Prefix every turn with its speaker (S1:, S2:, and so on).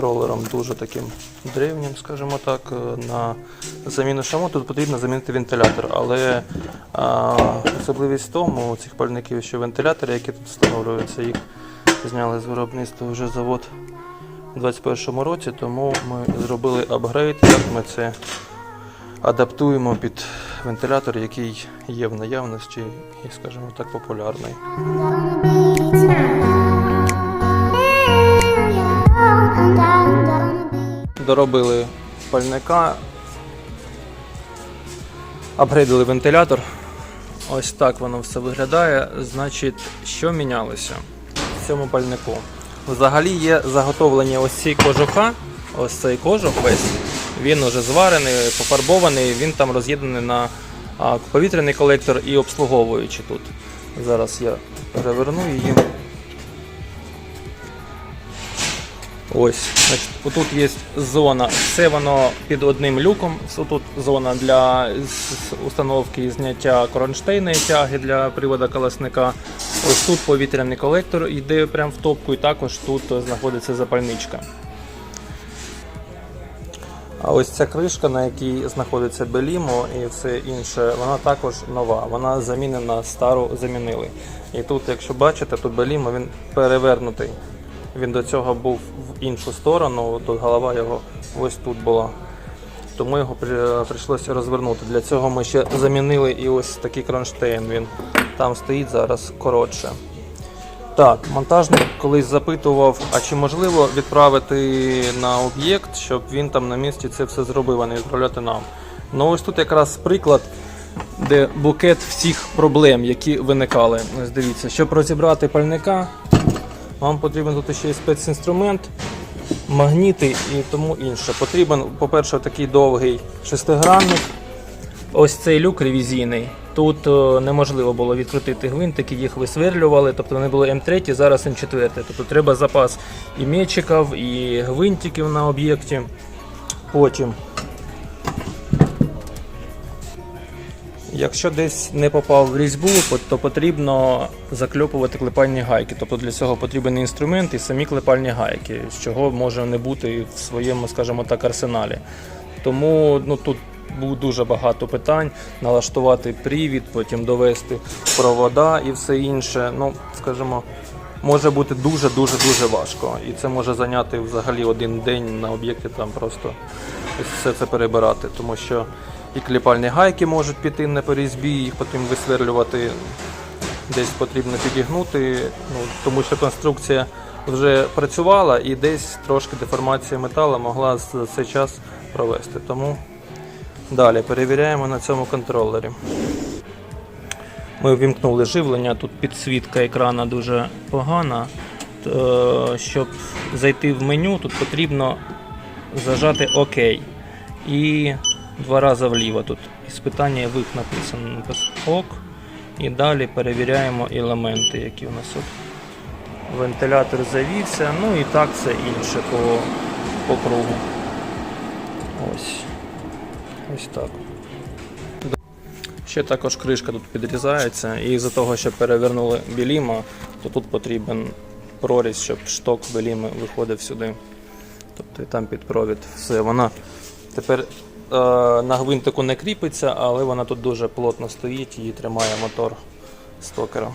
S1: дуже таким древнім, скажімо так. е, На заміну шаму тут потрібно замінити вентилятор. Але а, особливість в тому у цих пальників, що вентилятори, які тут встановлюються, їх зняли з виробництва вже завод у 2021 році, тому ми зробили апгрейд, як ми це адаптуємо під вентилятор, який є в наявності і, скажімо так, популярний. Доробили пальника, апгрейдили вентилятор. Ось так воно все виглядає. Значить, що мінялося в цьому пальнику? Взагалі є заготовлені ось ці кожуха, ось цей кожух весь. Він уже зварений, пофарбований, він там роз'єднаний на повітряний колектор і обслуговуючи тут. Зараз я переверну її. Ось, значить, отут є зона, все воно під одним люком. Тут зона для установки і зняття кронштейна і тяги для привода колосника. Ось тут повітряний колектор йде прямо в топку, і також тут знаходиться запальничка. А ось ця кришка, на якій знаходиться белімо і все інше, вона також нова. Вона замінена, стару замінили. І тут, якщо бачите, тут белімо він перевернутий. Він до цього був іншу сторону, тут голова його ось тут була. Тому його прийшлося розвернути. Для цього ми ще замінили і ось такий кронштейн. Він там стоїть зараз коротше. Так, монтажник колись запитував, а чи можливо відправити на об'єкт, щоб він там на місці це все зробив, а не відправляти нам. Ну ось тут якраз приклад, де букет всіх проблем, які виникали. Ось дивіться, щоб розібрати пальника, вам потрібен тут ще й спецінструмент, магніти і тому інше. Потрібен, по-перше, такий довгий шестигранник. Ось цей люк ревізійний. Тут е, неможливо було відкрутити гвинтики, їх висверлювали, тобто вони були М3, зараз М4. Тобто треба запас і м'ячиків, і гвинтиків на об'єкті. Потім. Якщо десь не попав в різьбу, то потрібно закльопувати клепальні гайки. Тобто для цього потрібен інструмент і самі клепальні гайки, з чого може не бути в своєму, скажімо так, арсеналі. Тому ну, тут було дуже багато питань, налаштувати привід, потім довести провода і все інше. Ну, скажімо, може бути дуже-дуже дуже важко. І це може зайняти взагалі один день на об'єкті там просто все це перебирати, тому що і кліпальні гайки можуть піти не по їх потрібно висверлювати, десь потрібно підігнути, ну, тому що конструкція вже працювала і десь трошки деформація металу могла за цей час провести. Тому далі перевіряємо на цьому контролері. Ми ввімкнули живлення, тут підсвітка екрана дуже погана. Е, Щоб зайти в меню, тут потрібно зажати ОК. І два рази вліво тут. Із питання вих написано ОК. І далі перевіряємо елементи, які у нас тут. Вентилятор завівся, ну і так все інше по, по кругу. Ось. Ось так. Ще також кришка тут підрізається, і з-за того, що перевернули біліма, то тут потрібен прорізь, щоб шток біліми виходив сюди. Тобто і там під провід все. Вона тепер на гвинтику не кріпиться, але вона тут дуже плотно стоїть, її тримає мотор стокера.